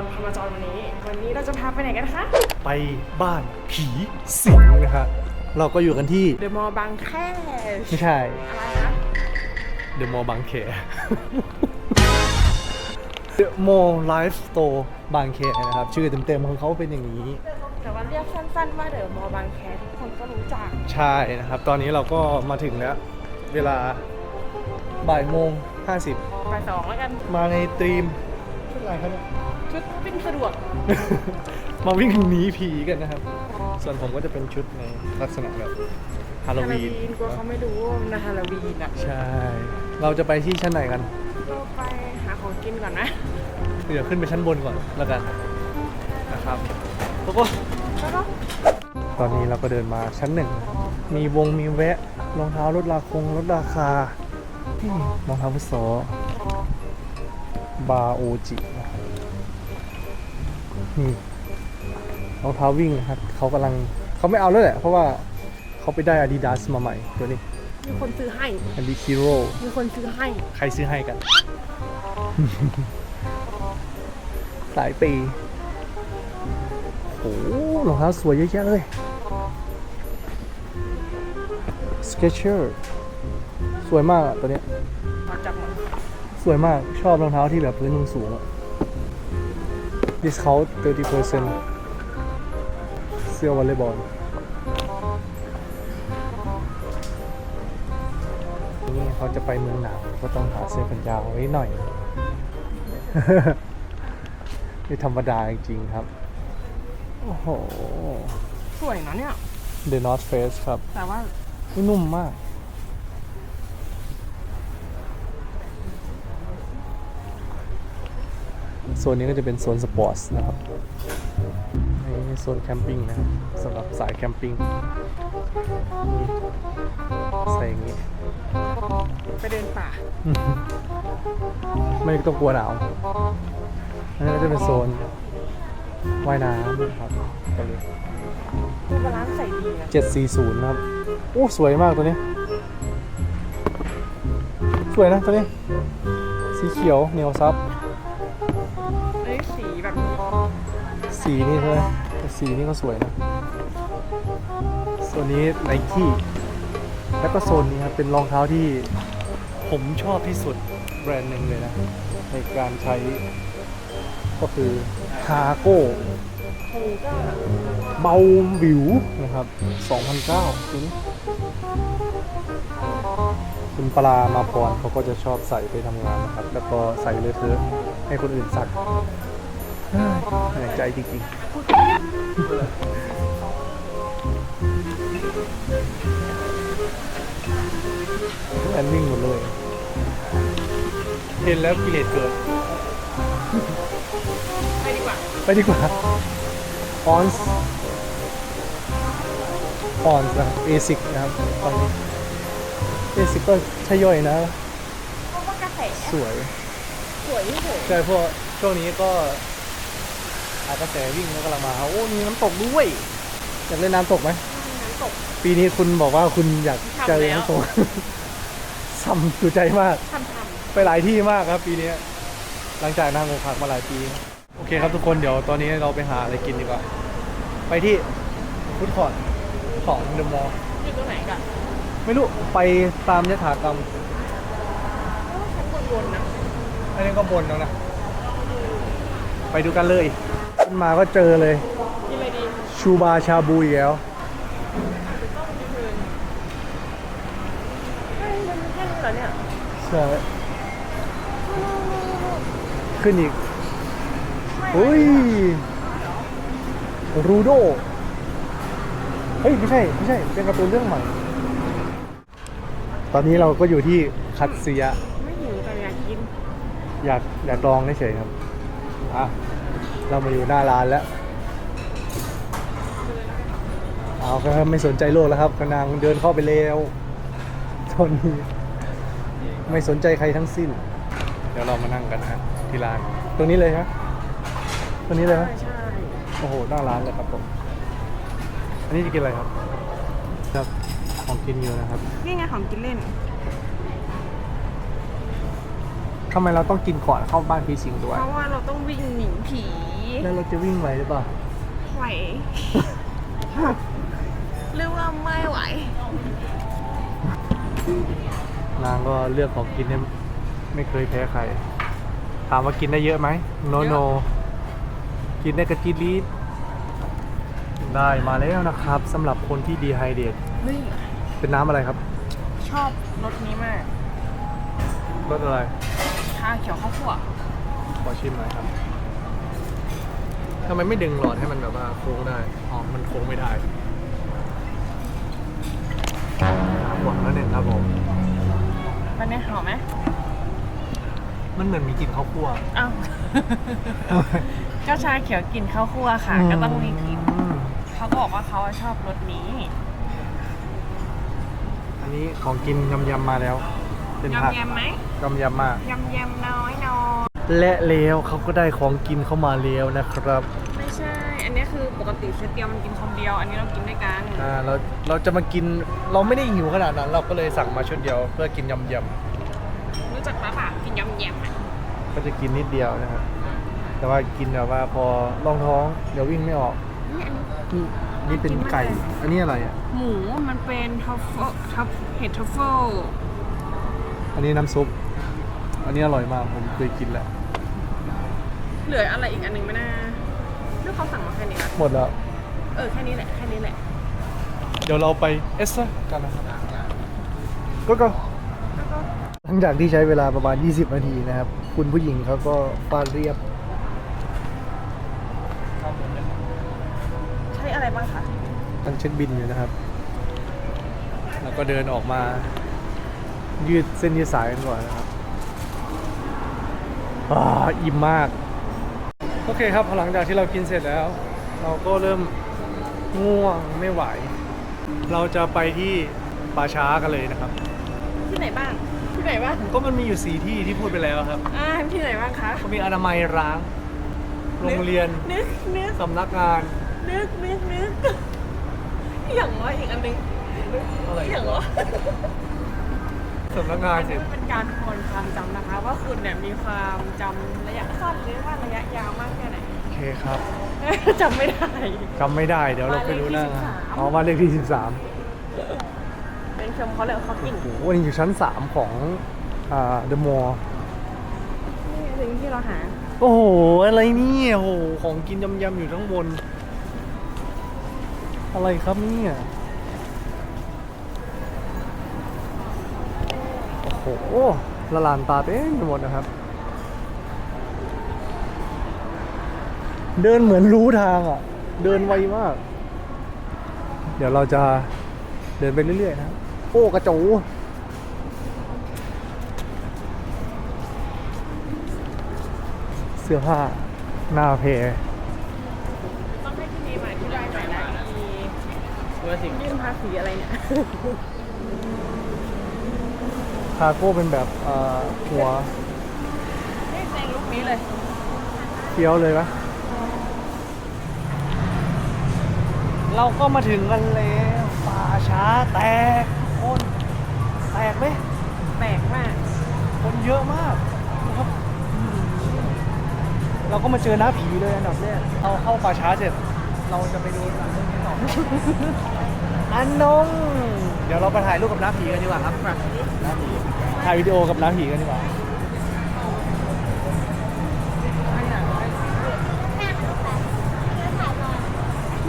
รพามาจรวันนี้ วันนี้เราจะพาไปไหนกันคะไปบ้านผีสิงนะครับเราก็อยู่กันที่เดอะมอลล์บางแคไม่ใช่อะไรนะ เดอะมอลล์บางแคเดอะมอลล์ไลฟ์สโตร์บางแคนะครับ ชื่อเต็มๆของเขาเป็นอย่างนี้ แต่ว่าเรียกสั้นๆว่าเดอะมอลล์บางแคทุกคนก็รู้จัก ใช่นะครับ ตอนนี้เราก็มาถึงแล้ว เวลาบ่ายโมงห้าสิบไปสองแล้วกัน มาในตรีม ชุดอะไรครับเนี่ย ชุดวิ่งสะดวก มาวิ่งหนีผีกันนะครับ ส่วนผมก็จะเป็นชุดในลักษณะแบบฮาโลวีน กลัวเขาไม่รู้ว่ามันฮาโลวีนอะ ใช่ เราจะไปที่ชั้นไหนกันเราไปหาของกินก่อนนะ เดี๋ยวขึ้นไปชั้นบนก่อนแล้วกันนะครับแล้วก็แล้วก็ตอนนี้เราก็เดินมาชั้นหนึ่ง มีวงมีแวะ รองเท้าลดราคงลดราคา นี่รองเท้าฟุตซอล บาโอจินะครับนี่รองเท้าวิ่งนะครับเขากำลังเขาไม่เอาแล้วแหละ เพราะว่าเขาไปได้ Adidas มาใหม่ตัวนี้ มีคนซื้อให้ Adi Hero มีคนซื้อให้ ใครซื้อให้กัน สายปีโอ้โหรองเท้าสวยเยอะแยะเลย Skechers สวยมากอะตัวเนี้ยมาจับมัน สวยมากชอบรองเท้าที่แบบพื้นสูงๆอะ discount 30%เสื้อวอลเลย์บอลนี่เขาจะไปเมืองหนาวก็ต้องหาเสื้อแขนยาวไว้หน่อยไม่ธรรมดาจริงๆครับ โอ้โห สวยนะเนี่ย The North Face ครับ แต่ว่าอุ๊ยนุ่มมาก โซนนี้ก็จะเป็นโซนสปอร์ตนะครับนี่โซนแคมปิ้งนะครับสำหรับสายแคมปิ้งนี่ใส่อย่างนี้ไปเดินป่า ไม่ต้องกลัวหนาวอันนี้ก็จะเป็นโซนว่ายน้ำนะครับกันเลยคือบาลานซ์ใส่ดีนะเจ็ดสี่ศูนย์นะครับโอ้สวยมากตัวนี้ สวยนะตัวนี้ สีเขียวเหนียวซับ สีนี่ใช่ไหมแต่สีนี่ก็สวยนะโซนนี้ไนกี้แล้วก็โซนนี้ครับเป็นรองเท้าที่ผมชอบที่สุดแบรนด์หนึ่งเลยนะ ในการใช้ก็คือคาโก้เบาบิวนะครับ 2009ตัวนี้คุณปลามาพรเขาก็จะชอบใส่ไปทำงานนะครับ แล้วก็ใส่เลอะเทอะให้คนอื่นสัก เฮ้ยเหนื่อยใจจริงๆแอนวิ่งหมดเลยเห็นแล้วกิเลสเกิด ไปดีกว่า ไปดีกว่าออนส์ออนส์นะครับเอซิกนะครับตอนนี้เอซิกก็ใช่ย่อยนะ เพราะว่ากระแสสวย สวยที่สุด ใช่เพราะช่วงนี้ก็อากระแสวิ่งแล้วกำลังมาโอ้มีน้ำตกด้วยอยากเล่นน้ำตกไหมน้ำตก ปีนี้คุณบอกว่าคุณอยากทำเจอแล้วน้ำตกซ้ำดูใจมากทำทไปหลายที่มากครับปีนี้หลังจากนั่งอกหักมาหลายปี โอเคครับทุกคนเดี๋ยวตอนนี้เราไปหาอะไรกินดีกว่า ไปที่ฟุตคอร์ทของเดอะมอลล์ำอยู่ตรงไหนกันไม่รู้ไปตามยถากรรมชั้นบนๆนะอันนี้ก็บนแล้วนะ ไปดูกันเลยขึ้น มาก็เจอเลยกินอะไรดีชูบาชาบูอีกแล้วเฮ้ยมันแค่นี้เหรอเนี่ยใช่ขึ้นอีกอุ้ย รูโด เฮ้ย ไม่ใช่ ไม่ใช่ เป็นการ์ตูนเรื่องใหม่ ตอนนี้เราก็อยู่ที่คัตสึยะ ไม่หิวแต่อยากกิน อยาก อยากลองเฉยๆครับ อะ เรามาอยู่หน้าร้านแล้ว เอาครับไม่สนใจโลกแล้วครับกนางเดินเข้าไปแล้วตอนนี้ไม่สนใจใครทั้งสิ้น เดี๋ยวเรามานั่งกันนะที่ร้าน ตรงนี้เลยครับตรงนี้เลยไหมใช่ใช่โอ้โหหน้าร้านเลยครับผม อันนี้จะกินอะไรครับ ครับของกินเยอะนะครับ นี่ไงของกินเล่นทำไมเราต้องกินก่อนเข้าบ้านผีสิงด้วย เพราะว่าเราต้องวิ่งหนีผี แล้วเราจะวิ่งไหวหรือเปล่า ไหว หรือว่าไม่ไหวนางก็เลือกของกินเนี่ยไม่เคยแพ้ใคร ถามว่ากินได้เยอะไหมโนโน กินได้กระจิดลีดได้มาแล้วนะครับสำหรับคนที่ดีไฮเดตเฮ้ยเป็นน้ำอะไรครับ ชอบรสนี้มากรสอะไรชาเขียวข้าวคั่วขอชิมหน่อยครับ ทำไมไม่ดึงหลอดให้มันแบบว่าโค้งได้ อ๋อ มันโค้งไม่ได้หวังแล้วเนี่ยครับผม มันเนี่ยหอมไหมมันเหมือนมีกลิ่นข้าวคั่ว อ้าวก็ชาเขียวกลิ่นข้าวคั่วค่ะ ก็ต้องมีกลิ่นอืมเขาก็บอกว่าเขาชอบรสนี้ อันนี้ของกินยำยำๆมาแล้ว เป็นผักยำยำไหมยำยำๆมากยำยำน้อยน้อย และแล้วเขาก็ได้ของกินเข้ามาแล้วนะครับ ไม่ใช่ อันนี้คือปกติเซตเดียวมันกินคนเดียว อันนี้เรากินด้วยกัน อ่าเราเราจะมากินเราไม่ได้หิวขนาดนั้น เราก็เลยสั่งมาชุดเดียว เพื่อกินยำยรู้จักปะปะกินยำยำอะำก็จะกินนิดเดียวนะครับแต่ว่ากินแบบว่าพอรองท้องเดี๋ยววิ่งไม่ออกนี่อันนี้ นี่นี่เป็นไก่ อันนี้อะไรอะหมูมันเป็นทัฟเฟิลทัฟเห็ดทัฟเฟิลอันนี้น้ำซุป อันนี้อร่อยมากผมเคยกินแล้ว เหลืออะไรอีกอันหนึ่งไหมนะเรื่องเขาสั่งมาแค่นี้นะหมดแล้ว เออแค่นี้แหละแค่นี้แหละ เดี๋ยวเราไปเอสซ่ากันนะครับก็ก็แล้วก็หลังจากที่ใช้เวลาประมาณ 20 นาทีนะครับ คุณผู้หญิงเขาก็ฟาดเรียบ ใช้อะไรบ้างคะตั้งเช็คบินอยู่นะครับ แล้วก็เดินออกมา ยืดเส้นยืดสายกันก่อนนะครับ อ่า อิ่มมาก โอเคครับพอหลังจากที่เรากินเสร็จแล้ว เราก็เริ่มง่วงไม่ไหว เราจะไปที่ป่าช้ากันเลยนะครับ ที่ไหนบ้าง ที่ไหนบ้างก็มันมีอยู่สีที่ที่พูดไปแล้วครับ อ่าที่ไหนบ้างคะก็มีอนามัยร้าง โรงเรียนนึกนึกสำนักงาน นึกนึกนึกอย่างว่าอีกอันหนึงอะไรอย่างว่าสำนักงานเสร็จเป็นการทวนความจำนะคะ ว่าคุณเนี่ยมีความจำระยะสั้นหรือว่าระยะยาวมากแค่ไหนโอเคครับจำไม่ได้ จำไม่ได้เดี๋ยวเราไปรู้หน้างานบ้านเลขที่13อ๋อบ้านเลขที่ 13เป็นชมเขาเลยเขากินโอ้โหอันนี้อยู่ชั้น 3 ของอ่าเดอะมอลล์นี่สิ่งที่เราหา โอ้โห อะไรเนี่ยโอ้โห ของกินยำๆอยู่ทั้งบน อะไรครับเนี่ยโอ้โหละลานตาเต็มไปหมดนะครับ เดินเหมือนรู้ทางอะ เดินไวมาก เดี๋ยวเราจะเดินไปเรื่อยๆนะครับโอ้กระจูเสื้อผ้าหน้าเพต้องให้ที่นี่มาที่ได้หน่อยนะอียื่นภาษีอะไรเนี่ยคาโก้เป็นแบบเอ่อหัวนี่ในลุคนี้เลยเฟี้ยวเลยปะ เราก็มาถึงกันแล้วป่าช้าแตกคนแตกไหมแปลกมาก คนเยอะมากนะครับอืมเราก็มาเจอน้าผีเลยอันดับแรกเราเข้าป่าช้าเสร็จเราจะไปดูหนังเรื่องนี้ต่อ อันนงเดี๋ยวเราไปถ่ายรูปกับน้าผีกันดีกว่าครับน้าผีถ่ายวิดีโอกับน้าผีกันดีกว่า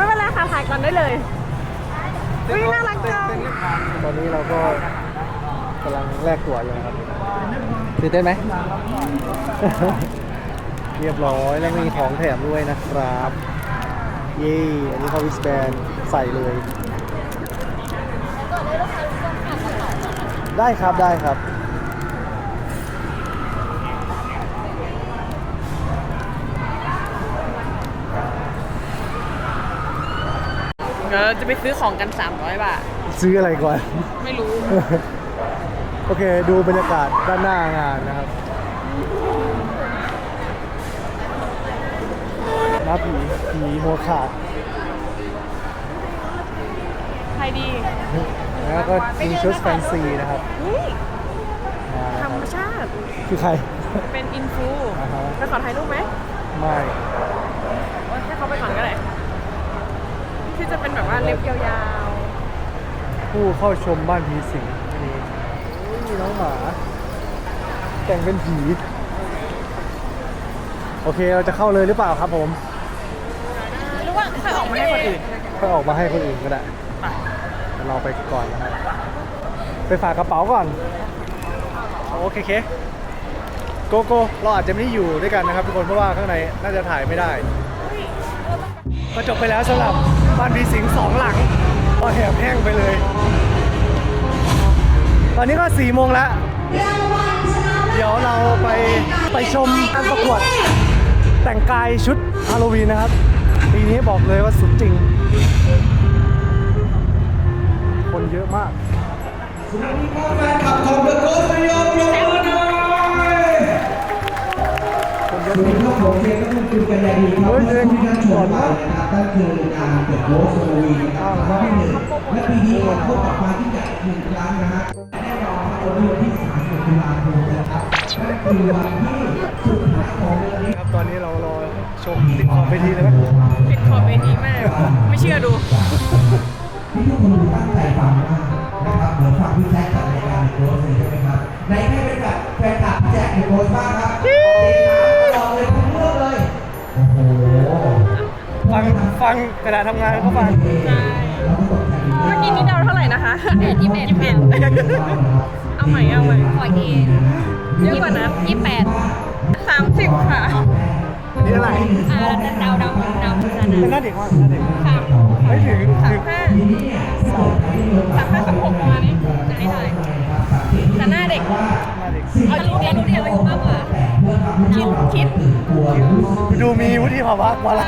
ไม่เป็นไรค่ะถ่ายก่อนได้เลยอุ้ยน่ารักจังตอนนี้เราก็กำลังแลกตั๋วอยู่นะครับตื่นเต้นไหม เรียบร้อยแล้วมีของแถมด้วยนะครับ เย้อันนี้เขาวิสแบนใส่เลย ได้ครับได้ครับ ดี๋ยวเราจะไปซื้อของกัน 300 บาท ซื้ออะไรก่อน ไม่รู้ โอเค ดูบรรยากาศด้านหน้างานนะครับหน้าผีผีหัวขาดใครดีแล้วก็มีชุดแฟนซีนะครับนี่มาธนะรครมรับชาติ คือใคร เป็นอินฟูอ่าฮะไปขอถ่ายรูปไหมไม่ โอ๊ยให้เขาไปก่อนก็ได้ ที่จะเป็นแบบว่าเล็บยาวผู้เข้าชมบ้านผีสิงนี่อุ๊ยมีน้องหมา แต่งเป็นผี โอเคเราจะเข้าเลยหรือเปล่าครับผมๆหรือว่าถ้าออกมาให้คนอื่น ค่อยออกมาให้คนอื่นก็ได้ไป เดี๋ยวเราไปก่อนนะครับไปฝากกระเป๋าก่อน โอเคเคโกโก้เราอาจจะไม่ได้อยู่ด้วยกันนะครับทุกคนเพราะว่าข้างในน่าจะถ่ายไม่ได้ ก็จบไปแล้วสำหรับ บ้านผีสิงสองหลังก็แหบแห้งไปเลย ตอนนี้ก็สี่โมงแล้ว เดี๋ยวเราไปไปชมการประกวด แต่งกายชุดฮาโลวีนนะครับ ปีนี้บอกเลยว่าสุดจริง คนเยอะมากแฟนคลับของเดอ คนเยสอะวัสจริดีงครับผมเชฟก็ต้องคุณกันยาดีครับเมื่อที่ท่านชมไปนะครับนั่นคืองานเดอะโกสโอวีนะครับครั้งที่หนึ่งและปีนี้เราพบกับมาที่ใหญ่หนึ่งครั้งนะฮะแน่นอนครับวันที่30ตุลาคมนะครับนั่นคือวันที่สุดท้ายของเดือนนี้ครับตอนนี้เรารอชมติดขอบเวทีเลยไหมปิดขอบเวทีมาก ไม่เชื่อดูที่ทุกคนตั้งใจฟังมากนะครับเหมือนฟังพี่แจ็คกับรายการเดอะโกสต์เลยใช่ไหมครับในแค่เป็นแบบแฟนคลับพี่แจ็คเดอะโกสต์บ้างครับ ฟังฟังขณะทำงานก็ฟังใช่เมื่อกี้นี่เดาเท่าไหร่นะคะยี่สิบเอ็ดยี่สิบเอ็ดเอาใหม่เอาใหม่ขออีกทีเยอะกว่านั้นยี่สิบแปดสามสิบค่ะนี่อะไรอ่าเดาเดาเดาชนะเป็นหน้าเด็กมากหน้าเด็กสามไม่ถึงสาถึมงห้าสามห้าสามหกประมาณนี้จะให้เท่าไหร่แต่หน้าเด็กหน้าเด็กเอารู้เรียนรู้เรียนอายุมากกว่าคิดคิดดูมีวุฒิภาวะกว่าละ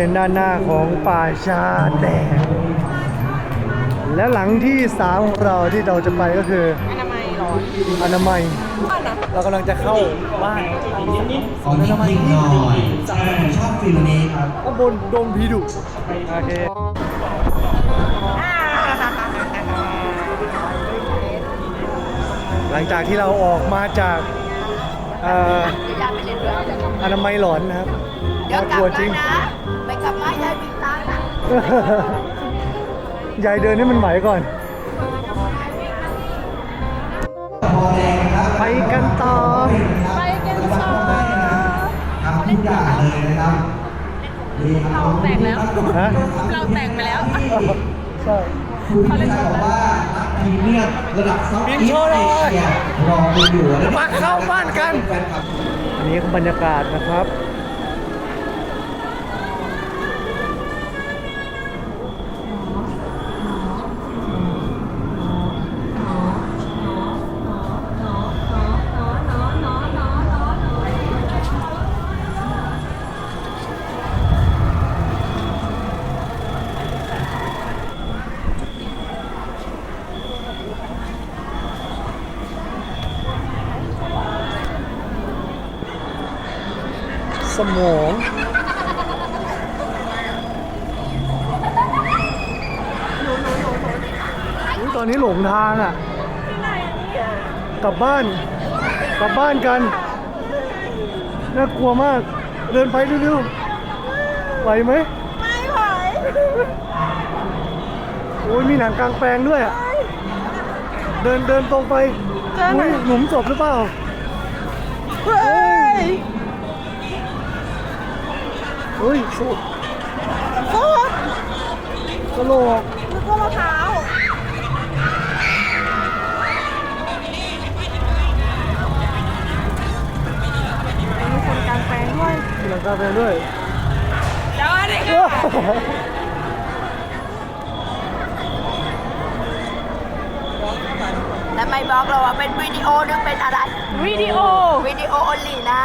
เป็นด้านหน้าของป่าชาแดง และหลังที่สามของเราที่เราจะไปก็คืออนามัยร้อนอนามัยบ้านนะเรากำลังจะเข้าบ้านขอนิดนิดหน่อยชอบฟิลนี้ครับข้างบนดงพีดุโอเคหลังจากที่เราออกมาจากเอ่ออย่าไปเรียนด้วยอนามัยหลอนนะครับเดี๋ยวน่ากลัลัวบจริมางนะ ยายเดินให้มันไหวก่อนพอแดงครับไปกันต่อ ไปกันต่อทำทุกอย่างเลยนะครับนี่คเรารับแต่งแล้วฮะเราแต่งไปแล้วใช่คุณที่บอกว่านักพรีเมียมระดับซับบิอีนสโชว์หน่อยเอเชียรอคุณอยู่นะมาเข้าบ้านกันแฟคลับอันนี้คือบรรยากาศนะครับ สมองอุ๊ยตอนนี้หลงทางอะ กลับบ้าน กลับบ้านกัน น่ากลัวมาก เดินไปเร็วๆไหวไหม ไม่ไหว โอ้ยมีหนังกลางแปลงด้วยอะ เดินเดินตรงไปเจอไหนอุ้ยหลุมศพหรือเปล่า เฮ้ย เฮ้ยสุดโคตรกระโหลกนึกว่ามะพร้าวมีคนกลางแปลงด้วยมีหนังกลางแปลงด้วยเดี๋ยวอันนี้ค่ะแล้วไม่บอกเราว่าเป็นวิดีโอหรือเป็นอะไร วิดีโอ วิดีโอ only นะ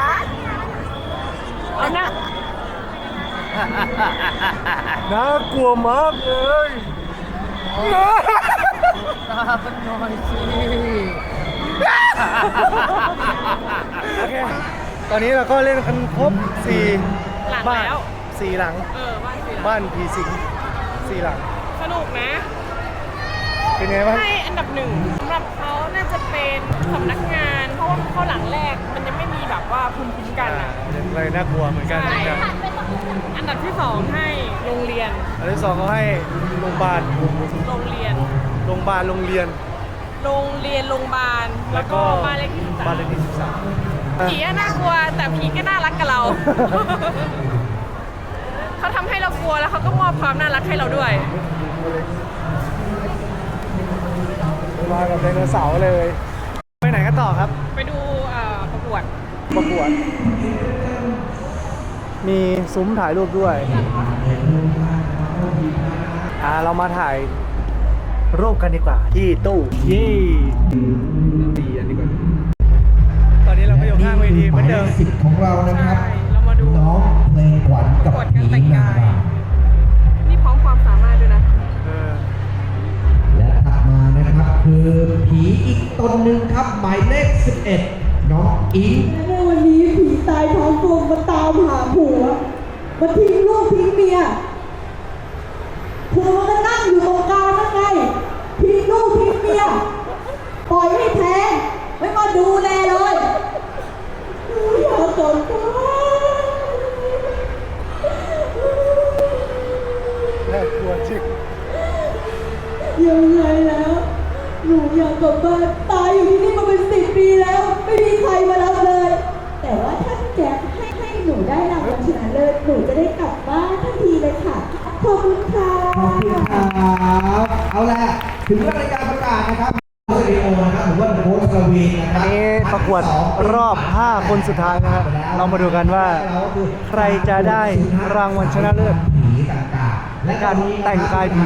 เอานะ น่ากลัวมากเลยโอเคตอนนี้เราก็เล่นกันครบสี่หลังบ้านแล้ว สี่หลัง เออบ้านสิบ้านผีสิงสี่หลัง สนุกนะ เป็นไงบ้างให้อันดับหนึ่งสำหรับเขาน่าจะเป็นสำนักงาน เพราะว่าเขาหลังแรก มันยังไม่มีแบบว่าภูมิคุ้มกันอะเลยน่ากลัวเหมือนกันใช่เหมือนกัน อันดับที่สองให้โรงเรียน อันที่สองเขาให้โรงพยาบาลโรงเรียน โรงพยาบาลโรงเรียน โรงเรียนโรงพยาบาลแล้วก็บ้านเลขที่สิบสาบ้านมเลขที่สิบสามผีอะน่ากลัว แต่ผีก็น่ารักกับเรา เขาทำให้เรากลัวแล้วเขาก็มอบความน่ารักให้เราด้วย มากับไดโนเสาร์เลย ไปไหนกันต่อครับ ไปดูเอ่อประกวดประกวด มีซุ้มถ่ายรูปด้วยอ่าเรามาถ่ายรูปกันดีกว่าที่ตู้เย่ดีอันนี้ก่อนตอนนี้เราก็อยู่ข้างเวทีเหมือนเดิมสิบของเรานะครับใช่เรามาดูน้องเพลงขวัญกับประกวดผีการแต่งนากายรำนี่พร้อมความสามารถด้วยนะเออและถัดมานะครับคือผีอีกตนหนึ่งครับหมายเลข 11 น้องอิงในวันนี้ผี ตายท้องกลมมาตามหาผัวมาทิ้งลูกทิ้งเมียผัวมันก็นั่งอยู่ตรงกลางนั่นไงทิ้งลูกทิ้งเมียปล่อยให้แทงไม่มาดูแลเลยอยากจนตายน่ากลัวจริงยังไงแล้ว หนูอยากกลับบ้านตายอยู่ที่นี่มาเป็นสิบปีแล้ว ไม่มีใครมารับเลย แต่ว่าถ้าพี่แจ๊คให้ให้หนูได้รางวัลชนะเลิศหนูจะได้กลับบ้านทันทีเลยค่ะ ขอบคุณค่ะ ขอบคุณครับ เอาละ ถึงเวลารายการประกาศนะครับสตูดิโอนะครับหรือว่าโพสต์กวีนะคอัรันบนี้ประกวดรอบ 5 คนสุดท้ายนะฮะเรามาดูกันว่า ใครจะได้รางวัลชนะเลิศผีต่างๆและการแต่งกายผี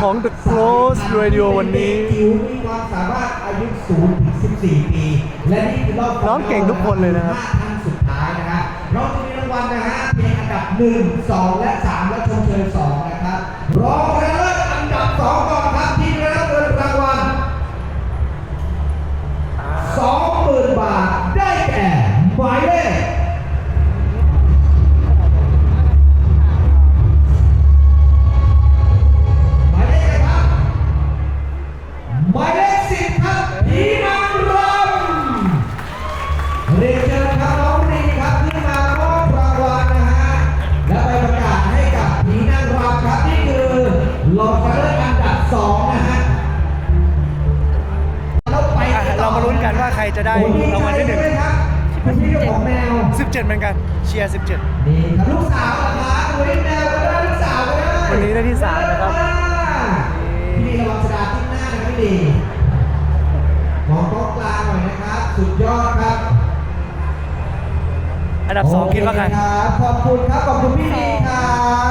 ของ The Close Radio วันนี้จิ๋วมีความสามารถอายุ0ถึง14 ปี และนี่คือรอบน้องเก่งทุกคนเลยนะครับห้าท่านสุดท้ายนะครับเราจะมีรางวัลนะฮะเพลงอันดับ 1 2 และ 3 และชมเชย2นะครับรองชนะเลิศ ห ดีมองกล้องกลางหน่อยนะครับ สุดยอดครับอันดับ2คิดว่าใครโอเครับขอบคุณครับ ขอบคุณพี่ดีครั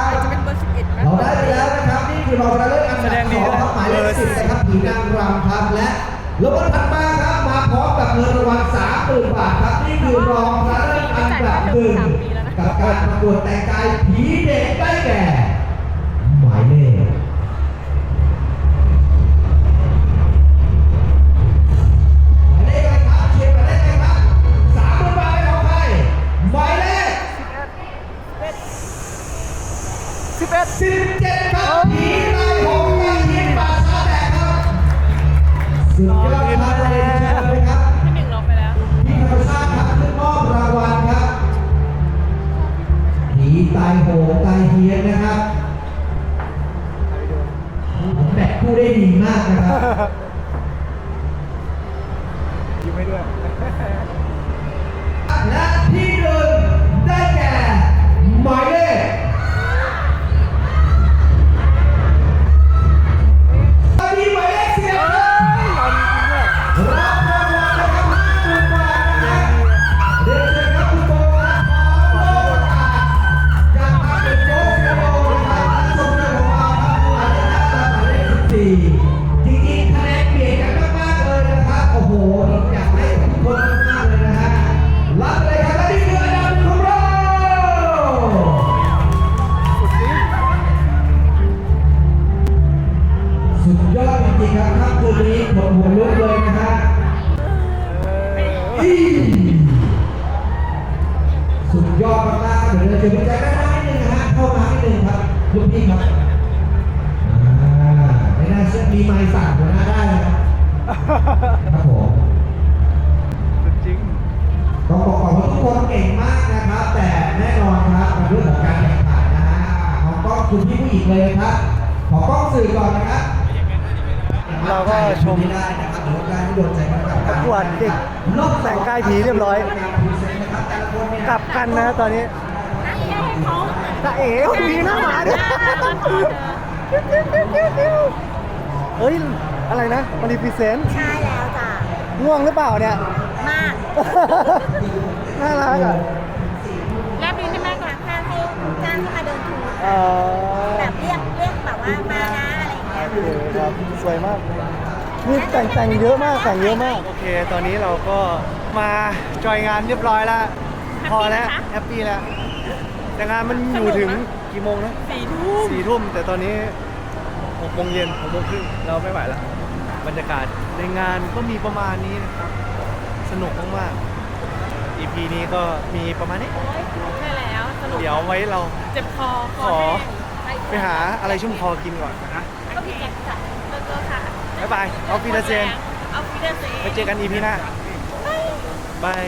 บจะเป็นเบอร์สิบเอ็ดไหมเราได้ไปแล้วนะครับ นี่คือเราชนะเลิศอันดับแสดงดีสองด้วยครับหมายเลขสิบนะครับผีนางรำครับ และรางวัลถัดมาครับ มาพร้อมกับเงินรางวัลสามหมื่นบาทครับ นี่คือรองชนะเลิศอันดับหนึ่งกับการประกวดแต่งกายผีเด็กได้แก่ หมายเลข 11สิบเจ็ดครับผีนายหงส์นายเฮียนป่าช้าแดงครับสุดยอดครับเรียนเชิญเลยครับที่หนึ่งเราไปแล้วพี่ธรรมชาติครับขึ้นมอบรางวัลครับผีตายโหงตายเฮียนนะครับผมแบกผู้ได้ดีมากนะครับยิ้มให้ด้วยและที่หนึ่งได้แก่หมายเลข ครับผมจริงต้องบอกก่อนว่าทุกคนเก่งมากนะครับ แต่แน่นอนครับในเรื่องของการแข่งขันนะฮะขอกล้องคุณพี่ผู้หญิงเลยครับ ขอกล้องสื่อก่อนนะครับเราก็ชมไม่ได้นะครับหรือว่าการที่โดนใจกันกับประกวดเด็กแต่งกายผีเรียบร้อย กลับกันนะตอนนี้ตาเอ๋มีหน้าหมาด้วยเฮ้ย อะไรนะมารีพิเซนต์ใช่แล้วจ้ะง่วงหรือเปล่าเนี่ย มาก น่ารักอะแลบลิ้นได้ไหมคะถ้าให้จ้างให้มาเดินทูเออแบบเรียกเรียกแบบว่ามานะอะไรอย่างเงี้ยโอเคครับสวยมากนี่แต่งแต่งเยอะมากแต่งเยอะมาก โอเค ตอนนี้เราก็มาจอยงานเรียบร้อยแล้ว พอแล้วแฮปปี้แล้ว แต่งานมันอยู่ถึงกี่โมงนะสี่ทุ่มสี่ทุ่มแต่ตอนนี้หกโมงเย็นหกโมงครึ่งเราไม่ไหวแล้ว บรรยากาศในงานก็มีประมาณนี้นะครับ สนุกมากๆ EP นี้ก็มีประมาณนี้ใช่แล้วสนุกเดี๋ยวไว้เรา เจ็บคอขอไปหาอะไรชุ่มคอกินก่อนนะก็พี่แจ็คค่ะเลิกๆค่ะบ๊ายบาย เอาฟีดาเซนเอาฟีดาเซนไปเจอกัน EP หน้าบาย